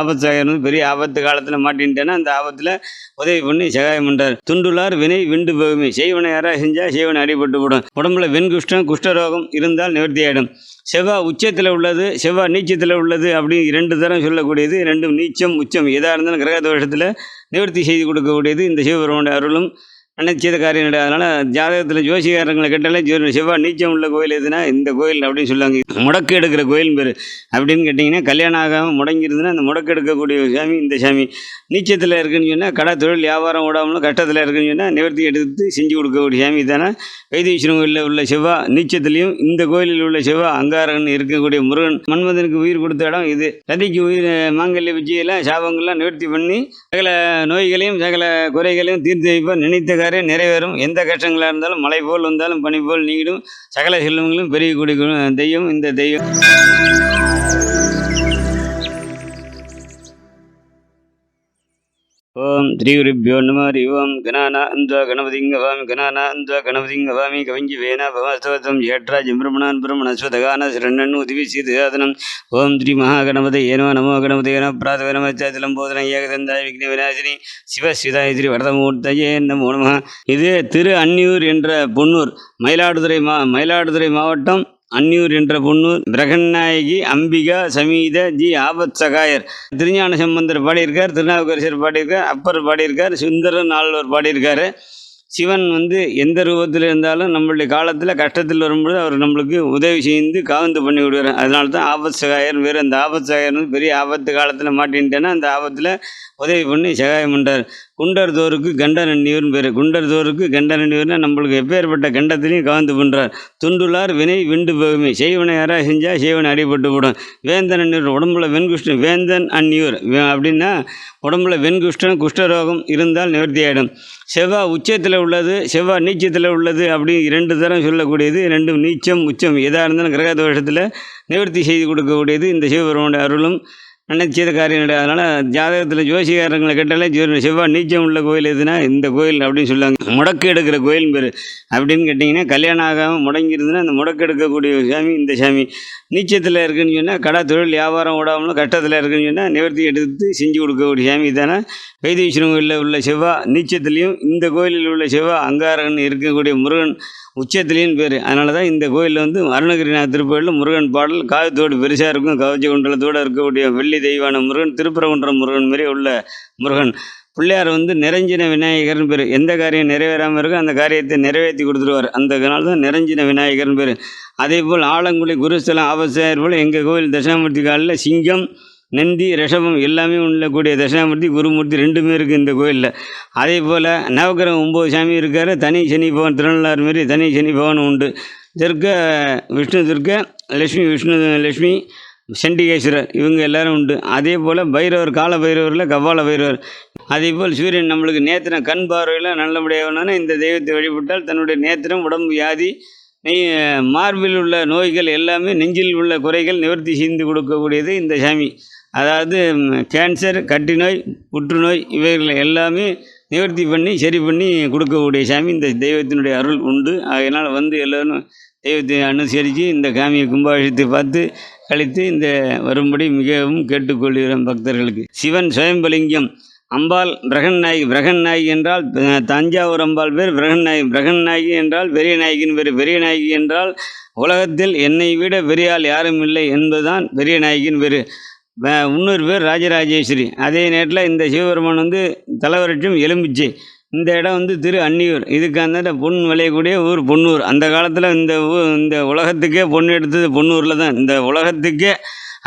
ஆபத்து சகாயம் பெரிய ஆபத்து காலத்தில் மாட்டின்ட்டேன்னா அந்த ஆபத்தில் உதவி பண்ணி சகாயம் பண்ணுறார் துண்டுலார் வினை விண்டு போகுமே. செய்வனை யாராக செஞ்சால் செய்வனை அடிபட்டு விடும் உடம்புல வெண்குஷ்டம் குஷ்டரோகம் இருந்தால் நிவர்த்தி ஆகிடும் செவ்வாய் உச்சத்தில் உள்ளது செவ்வாய் நீச்சத்தில் உள்ளது அப்படி இரண்டு தரம் சொல்லக்கூடியது. ரெண்டும் நீச்சம் உச்சம் எதாக இருந்தாலும் கிரக தோஷத்தில் நிவர்த்தி செய்து கொடுக்கக்கூடியது. இந்த சிவபெருமானுடைய அருளும் நினைச்சத காரியம் நடை அதனால் ஜாதகத்தில் ஜோசிகாரங்களை கேட்டாலே ஜோ- செவ்வாய் நீச்சம் உள்ள கோயில் எதுனா இந்த கோயில் அப்படின்னு சொல்லுவாங்க. முடக்கு எடுக்கிற கோயில் பேர். அப்படின்னு கேட்டிங்கன்னா கல்யாணம் ஆகாமல் முடங்கிருந்துன்னா அந்த முடக்கு எடுக்கக்கூடிய சாமி இந்த சாமி. நீச்சத்தில் இருக்குன்னு சொன்னால் கடை தொழில் வியாபாரம் ஓடாமலும் கஷ்டத்தில் இருக்குன்னு சொன்னால் நிவர்த்தி எடுத்து செஞ்சு கொடுக்கக்கூடிய சாமி தானே. வைத்தீஸ்வரன் கோயிலில் உள்ள செவ்வாய் நீச்சத்துலேயும் இந்த கோயிலில் உள்ள செவ்வாய் அங்காரகன் இருக்கக்கூடிய முருகன். மன்மதனுக்கு உயிர் கொடுத்த இடம் இது. ரதிக்கு உயிர் மாங்கல்ய விஜயெல்லாம் சாபங்கள்லாம் நிவர்த்தி பண்ணி சகல நோய்களையும் சகல குறைகளையும் தீர்த்து வைப்பார் நினைத்த காரியம் நிறைவேறும். எந்த கஷ்டங்களாக இருந்தாலும் மழை போல் வந்தாலும் பனி போல் நீங்கிடும். சகல செல்வங்களும் பெருகக்கூடிய கு- தெய்வம் இந்த தெய்வம். ஸ்ரீகுருப்போ நம ஹரி ஓம் கணானா அந்த்வா கணபதிங்க வாமி கணானா அந்த்வா கணபதிங்க கவிஞ்சி வேணா பவஸ்தவத்தம் ஏற்றாஜ் பிரம்மணான் பிரம்மணஸ்வதகான சரணன் உதவி சீதாதனம் ஓம் ஸ்ரீ மகாகணபதி ஏனோ நமோ கணபதி ஏனோ பிராத நமச்சாச்சலம் போதன ஏகதந்தாய விக்ன விநாசினி. சிவசிதாய ஸ்ரீ வரதமூர்த்தையே நமோ நம. இது திரு அன்னியூர் என்ற பொன்னூர் மயிலாடுதுறை மா மயிலாடுதுறை மாவட்டம் அன்னியூர் என்ற பொன்னூர் பிரகன்நாயகி அம்பிகா சமீத ஜி ஆபத் சகாயர். திருஞான சம்பந்தர் பாடியிருக்கார் திருநாவுக்கரசர் பாடியிருக்கார் அப்பர் பாடியிருக்கார் சுந்தரன் ஆழ்வர் பாடியிருக்காரு. சிவன் வந்து எந்த ரூபத்தில் இருந்தாலும் நம்மளுடைய காலத்தில் கஷ்டத்தில் வரும்பொழுது அவர் நம்மளுக்கு உதவி செய்து காவந்து பண்ணி விடுவார். அதனால தான் ஆபத் சகாயர் வேறு அந்த ஆபத் சகாயர் பெரிய ஆபத்து காலத்தில் மாட்டின்ட்டேன்னா அந்த ஆபத்தில் உதவி பண்ணி சகாயம் பண்ணுறார் குண்டர் தோருக்கு கண்டனன்னியூர்னு பேர் குண்டர் தோருக்கு கண்டனன்னியூர்னா நம்மளுக்கு எப்பேற்பட்ட கண்டத்திலையும் கவர்ந்து பண்ணுறார் துண்டுலார் வினை விண்டு போகுமே. செய்வனை யாராக செஞ்சால் செய்வனை அடிபட்டு விடும் வேந்தன் அந்நியூர் உடம்புல வெண்குஷ்டம் வேந்தன் அந்நியூர். அப்படின்னா உடம்புல வெண்குஷ்டம் குஷ்டரோகம் இருந்தால் நிவர்த்தி ஆகிடும் செவ்வாய் உச்சத்தில் உள்ளது செவ்வாய் நீச்சத்தில் உள்ளது அப்படி இரண்டு தரம் சொல்லக்கூடியது. ரெண்டும் நீச்சம் உச்சம் எதாக இருந்தாலும் கிரக தோஷத்தில் நிவர்த்தி செய்து கொடுக்கக்கூடியது இந்த சிவபெருமானுடைய அருளும். நினைச்சத காரியம் நடை அதனால் ஜாதகத்தில் ஜோசிகாரங்களை கேட்டாலே ஜோ- செவ்வாய் நீச்சம் உள்ள கோயில் எதுனா இந்த கோயில் அப்படின்னு சொல்லுவாங்க. முடக்கு எடுக்கிற கோயில் பேர். அப்படின்னு கேட்டிங்கன்னா கல்யாணம் ஆகாமல் முடங்கிருந்துன்னா அந்த முடக்கு எடுக்கக்கூடிய சாமி இந்த சாமி. நீச்சத்தில் இருக்குன்னு சொன்னால் கடை தொழில் வியாபாரம் விடாமலும் கட்டத்தில் இருக்குன்னு சொன்னால் நிவர்த்தி எடுத்து செஞ்சு கொடுக்கக்கூடிய சாமி தானே. வைத்தீஸ்வரன் கோயிலில் உள்ள செவ்வாய் நீச்சத்துலேயும் இந்த கோயிலில் உள்ள செவ்வாய் அங்காரன் இருக்கக்கூடிய முருகன் உச்சத்துலேயும் பேர். அதனால தான் இந்த கோயிலில் வந்து அருணகிரிநாத் திருப்பதியில் முருகன் பாடல் காயத்தோடு பெருசாக இருக்கும் கவச்ச குண்டலத்தோடு இருக்கக்கூடிய வெள்ளி தெய்வான முருகன் திருப்பரங்குன்றம் முருகன் மாரி உள்ள முருகன். பிள்ளையார் வந்து நிறைஞ்சின விநாயகர்னு பேர் எந்த காரியம் நிறைவேறாமல் இருக்கோ அந்த காரியத்தை நிறைவேற்றி கொடுத்துருவார். அந்த அதனால தான் நிறைஞ்சின விநாயகர்னு பேர் அதே போல் ஆலங்குடி குருஸ்தலம் ஆபசாயர் போல் எங்கள் கோயில் தட்சிணாமூர்த்தி காலில் சிங்கம் நந்தி ரிஷபம் எல்லாமே உள்ளக்கூடிய தட்சிணாமூர்த்தி குருமூர்த்தி ரெண்டுமே இருக்குது இந்த கோயிலில் அதே போல் நவகிரகம் ஒம்பது சாமி இருக்கார். தனி சனி பவன் திருநள்ளாறு மாரி தனி சனி பவன் உண்டு. தெற்க விஷ்ணு துர்க்க லட்சுமி விஷ்ணு லட்சுமி சண்டிகேஸ்வரர் இவங்க எல்லாரும் உண்டு. அதே போல் பைரவர் கால பைரவரில் கவ்வால பைரவர். அதே போல் சூரியன் நம்மளுக்கு நேத்திரம் கண் பார்வையில் நல்லபடியாகணும்னா இந்த தெய்வத்தை வழிபட்டால் தன்னுடைய நேத்திரம் உடம்பு வியாதி நெய் மார்பில் உள்ள நோய்கள் எல்லாமே நெஞ்சில் உள்ள குறைகள் நிவர்த்தி செய்து கொடுக்கக்கூடியது இந்த சாமி. அதாவது கேன்சர் கட்டி நோய் புற்றுநோய் இவைகள் எல்லாமே நிவர்த்தி பண்ணி சரி பண்ணி கொடுக்கக்கூடிய சாமி. இந்த தெய்வத்தினுடைய அருள் உண்டு. அதனால் வந்து எல்லோரும் தெய்வத்தை அனுசரித்து இந்த காமியை கும்பாபிஷேகத்தை பார்த்து கழித்து இந்த வரும்படி மிகவும் கேட்டுக்கொள்கிறோம் பக்தர்களுக்கு. சிவன் சுயம்பலிங்கம் அம்பாள் பிரகன்நாயகி பிரகன்நாயகி என்றால் தஞ்சாவூர் அம்பாள் பேர் பிரகன்நாயகி பிரகன்நாயகி என்றால் பெரிய நாயகின் பேர் பெரிய நாயகி என்றால் உலகத்தில் என்னை விட பெரிய ஆள் யாரும் இல்லை என்பதுதான் பெரிய நாயகின் பேர். இன்னொரு பேர் ராஜராஜேஸ்வரி. அதே நேரத்தில் இந்த சிவபெருமான் வந்து தலைவரற்றும் எலும்பிச்சை. இந்த இடம் வந்து திரு அன்னியூர். இதுக்கு அந்த பொன் விளையக்கூடிய ஊர் பொன்னூர். அந்த காலத்தில் இந்த ஊ இந்த உலகத்துக்கே பொண்ணு எடுத்தது பொன்னூரில் தான். இந்த உலகத்துக்கே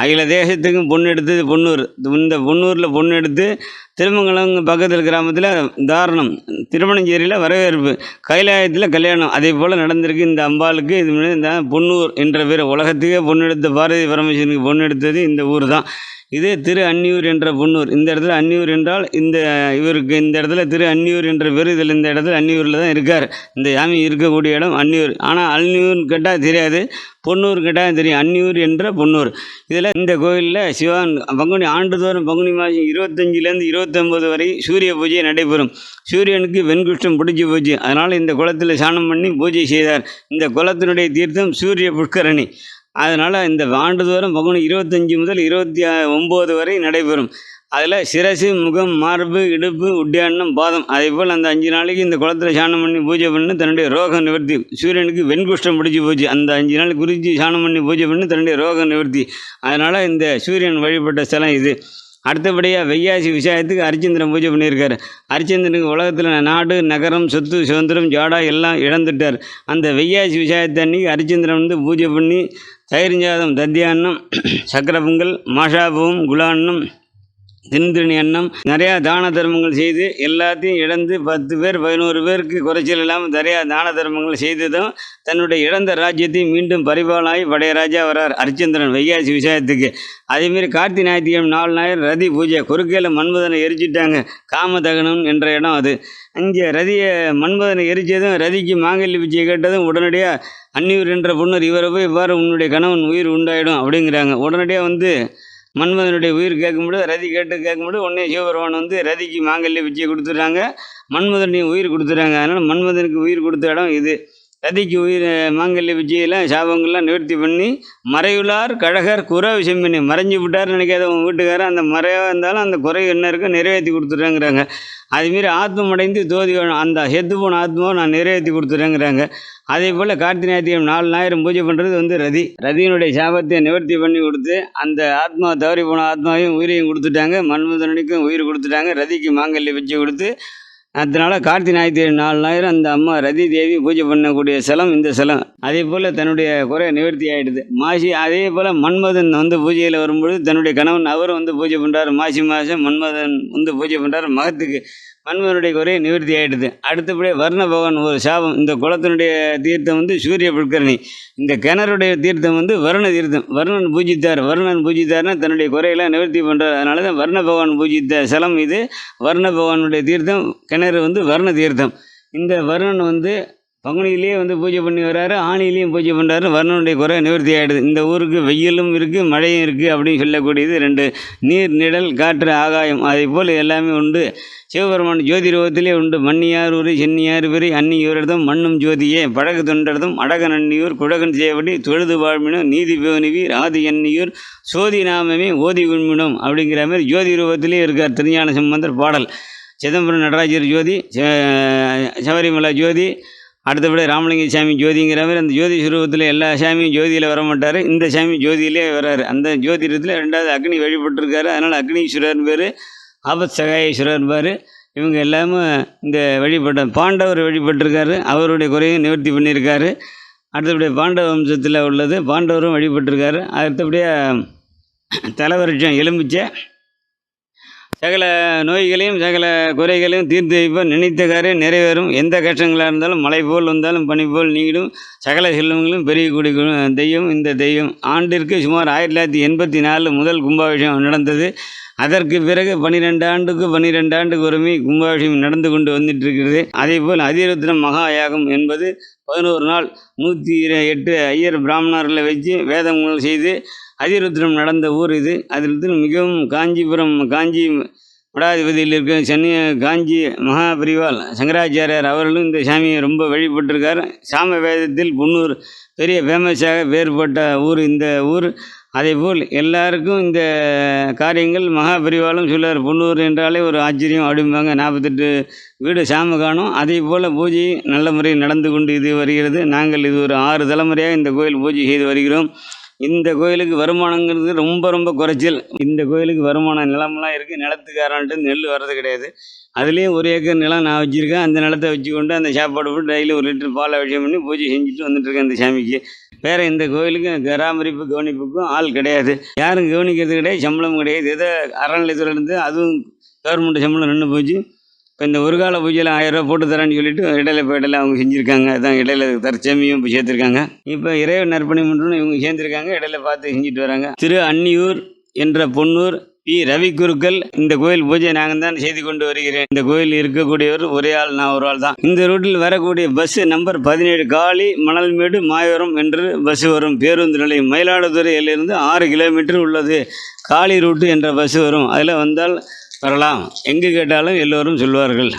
அகில தேசத்துக்கும் பொண்ணு எடுத்தது பொன்னூர். இந்த பொன்னூரில் பொண்ணு எடுத்து திருமங்கலம் பக்கத்தில் கிராமத்தில் தாரணம் திருமணஞ்சேரியில் வரவேற்பு கைலாயத்தில் கல்யாணம். அதே போல் நடந்திருக்கு இந்த அம்பாளுக்கு. இது முன்னாடி பொன்னூர் என்ற பேர். உலகத்துக்கே பொண்ணு எடுத்த பாரதி பரமேஸ்வரனுக்கு பொண்ணு எடுத்தது இந்த ஊர் தான். இதே திரு அன்னியூர் என்ற பொன்னூர். இந்த இடத்துல அன்னியூர் என்றால் இந்த இவருக்கு இந்த இடத்துல திரு அன்னியூர் என்ற பேர் இதில் இந்த இடத்துல அன்னியூரில் தான் இருக்கார். இந்த யாமி இருக்கக்கூடிய இடம் அன்னியூர் ஆனால் அன்னியூர்னு கேட்டால் தெரியாது. பொன்னூர் கேட்டால் தெரியும். அன்னியூர் என்ற பொன்னூர். இதில் இந்த கோயிலில் சிவன் பங்குனி ஆண்டுதோறும் பங்குனி மாதம் இருபத்தஞ்சிலேருந்து இருபத்தொம்பது வரை சூரிய பூஜை நடைபெறும். சூரியனுக்கு வெண்குஷ்டம் பிடிச்சி போச்சு. அதனால் இந்த குளத்தில் சாணம் பண்ணி பூஜை செய்தார். இந்த குளத்தினுடைய தீர்த்தம் சூரிய புஷ்கரணி. அதனால் இந்த ஆண்டுதோறும் பங்குனி இருபத்தஞ்சி முதல் இருபத்தி ஒம்பது வரை நடைபெறும். அதில் சிரசு முகம் மார்பு இடுப்பு உட்டியானம் பாதம். அதே போல் அந்த அஞ்சு நாளைக்கு இந்த குளத்துல சாணம் பண்ணி பூஜை பண்ணி தன்னுடைய ரோக நிவர்த்தி. சூரியனுக்கு வெண்குஷ்டம் பிடிச்சி போச்சு. அந்த அஞ்சு நாள் குறித்து சாணம் பண்ணி பூஜை பண்ணி தன்னுடைய ரோக நிவர்த்தி. அதனால் இந்த சூரியன் வழிபட்ட ஸ்தலம் இது. அடுத்தபடியாக வெய்யாசி விஷயத்துக்கு அரிச்சந்திரன் பூஜை பண்ணியிருக்காரு. அரிச்சந்திரனுக்கு உலகத்தில் நாடு நகரம் சொத்து சுதந்திரம் ஜாடா எல்லாம் இழந்துட்டார். அந்த வெய்யாசி விஷயத்தை அன்னைக்கு அரிச்சந்திரன் வந்து பூஜை பண்ணி தயிர்ஞ்சாதம் தத்தியான்னம் சக்கர பொங்கல் மாஷாபவம் குலான்னம் தின்திணி எண்ணம் நிறையா தான தர்மங்கள் செய்து எல்லாத்தையும் இழந்து பத்து பேர் பதினோரு பேருக்கு குறைச்சல் இல்லாமல் நிறையா தான தர்மங்கள் செய்ததும் தன்னுடைய இழந்த ராஜ்யத்தை மீண்டும் பரிபாலனாகி படையராஜா வரார் அரிச்சந்திரன் வைகாசி விஷயத்துக்கு அதேமாரி கார்த்தி ஞாயிற்றுக்கிழமை நாலு ஞாயிறு ரதி பூஜை குறுக்கையில் மன்மதனை எரிச்சிட்டாங்க காமதகனம் என்ற இடம் அது. அங்கே ரதியை மன்மதனை எரிச்சதும் ரதிக்கு மாங்கல்ய பிச்சை கேட்டதும் உடனடியாக அன்னியூர் என்ற பொண்ணர் இவரை போய் இவ்வாறு உன்னுடைய கணவன் உயிர் உண்டாயிடும் அப்படிங்கிறாங்க. உடனடியாக வந்து மன்மதனுடைய உயிர் கேட்கும்போது ரதி கேட்டு கேட்கும்போது உடனே சிவபெருமான் வந்து ரதிக்கு மாங்கல்ய பிச்சை கொடுத்துட்றாங்க. மன்மதனுடைய உயிர் கொடுத்துட்றாங்க. அதனால் மன்மதனுக்கு உயிர் கொடுத்த இடம் இது. ரதிக்கு உயிர் மாங்கல்ய விஜயெல்லாம் சாபங்கள்லாம் நிவர்த்தி பண்ணி மறையுளார் கழகர் குறை விஷயம் பண்ணி மறைஞ்சு விட்டார் நினைக்காத வீட்டுக்காரர் அந்த மறையாக இருந்தாலும் அந்த குறை என்ன இருக்கோ நிறைவேற்றி கொடுத்துட்றேங்கிறாங்க அதுமாரி ஆத்மம் அடைந்து தோதி வேணும் அந்த செத்து போன ஆத்மாவை நான் நிறைவேற்றி கொடுத்துட்றேங்கிறாங்க அதே போல் கார்த்திகை ஞாயிற்றுக்கிழமை நாலு ஞாயிறு பூஜை பண்ணுறது வந்து ரதி. ரதியினுடைய சாபத்தை நிவர்த்தி பண்ணி கொடுத்து அந்த ஆத்மா தவறி போன ஆத்மாவையும் உயிரையும் கொடுத்துட்டாங்க. மன்மதனுக்கும் உயிர் கொடுத்துட்டாங்க. ரதிக்கு மாங்கல்ய பிச்சை கொடுத்து அதனால் கார்த்தி ஞாயிற்று நாலு ஞாயிறு அந்த அம்மா ரதி தேவி பூஜை பண்ணக்கூடிய சிலம் இந்த செலம். அதே போல் தன்னுடைய குறை நிவர்த்தி ஆகிடுது மாசி அதே போல் மன்மதன் வந்து பூஜையில் வரும்பொழுது தன்னுடைய கணவன் அவரும் வந்து பூஜை பண்ணுறாரு மாசி மாதம் மன்மதன் வந்து பூஜை பண்ணுறாரு மகத்துக்கு மன்மதனுடைய குறை நிவர்த்தி ஆகிடுது அடுத்தபடியாக வர்ண பகவான் ஒரு சாபம். இந்த குளத்தினுடைய தீர்த்தம் வந்து சூரிய புட்கரணி இந்த கிணறுடைய தீர்த்தம் வந்து வருண தீர்த்தம். வருணன் பூஜித்தார். வருணன் பூஜித்தார்னா தன்னுடைய குறையெல்லாம் நிவர்த்தி பண்ணுறார் அதனால தான் வர்ண பகவான் பூஜித்த ஸ்தலம் இது. வர்ண பகவானுடைய தீர்த்தம் கிணறு வந்து வர்ண தீர்த்தம். இந்த வருணன் வந்து பங்குனியிலேயே வந்து பூஜை பண்ணி வர்றாரு ஆணிலேயும் பூஜை பண்ணுறாரு வருணனுடைய குறை நிவர்த்தி ஆகிடுது இந்த ஊருக்கு வெயிலும் இருக்குது மழையும் இருக்குது அப்படின்னு சொல்லக்கூடியது ரெண்டு நீர் நிழல் காற்று ஆகாயம். அதே போல் எல்லாமே உண்டு. சிவபெருமான் ஜோதி ரூபத்திலே உண்டு. மன்னியார் ஊர் சென்னியார் பெரிய அன்னியூரதும் மண்ணும் ஜோதியே பழகு தொண்டர்தும் அடக நன்னியூர் குழகன் சேவடி தொழுது வாழ்மினும் நீதி பேணிவீர் ஆதி எண்ணியூர் சோதி நாமமே ஓதி உண்மினும் அப்படிங்கிற மாதிரி ஜோதி ரூபத்திலே இருக்கார் திருஞான சம்பந்தர் பாடல். சிதம்பரம் நடராஜர் ஜோதி சபரிமலை ஜோதி அடுத்தபடி ராமலிங்க சாமி ஜோதிங்கிற மாதிரி அந்த ஜோதி சுரூபத்தில் எல்லா சாமியும் ஜோதியில் வர மாட்டார் இந்த சாமி ஜோதியிலே வர்றாரு அந்த ஜோதிடத்தில் ரெண்டாவது அக்னி வழிபட்டிருக்காரு. அதனால் அக்னீஸ்வரர் பேர் ஆபத் சகாயேஸ்வரர் பார். இவங்க எல்லாமே இந்த வழிபட்ட பாண்டவர் வழிபட்டிருக்காரு. அவருடைய குறையும் நிவர்த்தி பண்ணியிருக்காரு. அடுத்தபடியாக பாண்டவ வம்சத்தில் உள்ளது. பாண்டவரும் வழிபட்டிருக்காரு. அடுத்தபடியாக தலைவருஷம் எலும்பிச்சை சகல நோய்களையும் சகல குறைகளையும் தீர்த்து வைப்போம் நினைத்த காரியம் நிறைவேறும். எந்த கஷ்டங்களாக இருந்தாலும் மழை போல் வந்தாலும் பனி போல் நீங்கிடும். சகல செல்வங்களும் பெரிய கூடி தெய்வம் இந்த தெய்வம். ஆண்டிற்கு சுமார் ஆயிரத்தி தொள்ளாயிரத்தி எண்பத்தி நாலு முதல் கும்பாபிஷேகம் நடந்தது. அதற்கு பிறகு பன்னிரெண்டு ஆண்டுக்கு பன்னிரெண்டு ஆண்டுக்கு ஒருமை கும்பாபிஷேகம் நடந்து கொண்டு வந்துட்டு இருக்கிறது அதே போல் அதிருத்ரம் மகா யாகம் என்பது பதினோரு நாள் நூற்றி எட்டு ஐயர் பிராமணர்களை வச்சு வேதங்கள் செய்து அதிருத்ரம் நடந்த ஊர் இது. அதிருத்திரம் மிகவும் காஞ்சிபுரம் காஞ்சி மடாதிபதியில் இருக்க சென்னை காஞ்சி மகாபரிவால் சங்கராச்சாரியார் அவர்களும் இந்த சாமியை ரொம்ப வழிபட்டிருக்கார். சாம வேதத்தில் பொன்னூர் பெரிய ஃபேமஸாக வேறுபட்ட ஊர் இந்த ஊர். அதேபோல் எல்லாருக்கும் இந்த காரியங்கள் மகாபரிவாலும் சொல்லுவார் பொன்னூர் என்றாலே ஒரு ஆச்சரியம் அப்படிம்பாங்க. நாற்பத்தெட்டு வீடு சாம காணும். அதே போல் பூஜை நல்ல முறையில் நடந்து கொண்டு இது வருகிறது. நாங்கள் இது ஒரு ஆறு தலைமுறையாக இந்த கோயில் பூஜை செய்து வருகிறோம். இந்த கோயிலுக்கு வருமானங்கிறது ரொம்ப ரொம்ப குறைச்சல். இந்த கோயிலுக்கு வருமானம் நிலம்லாம் இருக்குது நிலத்துக்காரன்ட்டு நெல் வர்றது கிடையாது. அதுலேயும் ஒரு ஏக்கர் நிலம் நான் வச்சுருக்கேன். அந்த நிலத்தை வச்சுக்கொண்டு அந்த சாப்பாடு போட்டு டெய்லி ஒரு லிட்டர் பால் அபிஷேகம் பண்ணி பூஜை செஞ்சுட்டு வந்துட்டுருக்கேன் அந்த சாமிக்கு. வேறு இந்த கோயிலுக்கு பராமரிப்பு கவனிப்புக்கும் ஆள் கிடையாது. யாரும் கவனிக்கிறது கிடையாது. சம்பளம் கிடையாது. ஏதோ அறநிலையத்துலேருந்து அதுவும் கவர்மெண்ட் சம்பளம் நின்று போச்சு. இப்போ இந்த ஒரு கால பூஜையில் ஆயிரம் ரூபா போட்டு தரேன்னு சொல்லிட்டு இடையில இப்போ இடையில அவங்க செஞ்சுருக்காங்க. அதான் இடையில தற்சமியும் இப்போ சேர்த்துருக்காங்க. இப்போ இறைவன் நற்பணி மன்றம்னு இவங்க சேர்ந்துருக்காங்க. இடையில பார்த்து செஞ்சுட்டு வராங்க. திரு அன்னியூர் என்ற பொன்னூர் பி ரவி குருக்கள் இந்த கோயில் பூஜை நாங்கள் தான் செய்து கொண்டு வருகிறேன். இந்த கோயில் இருக்கக்கூடியவர் ஒரே ஆள் நான் ஒரு ஆள் தான். இந்த ரூட்டில் வரக்கூடிய பஸ் நம்பர் பதினேழு காளி மணல்மேடு மாயவரம் என்று பஸ் வரும். பேருந்து நிலையம் மயிலாடுதுறையிலிருந்து ஆறு கிலோமீட்டர் உள்ளது. காளி ரூட்டு என்ற பஸ் வரும். அதில் வந்தால் வரலாம் எங்கே கேட்டாலும் எல்லோரும் சொல்வார்கள்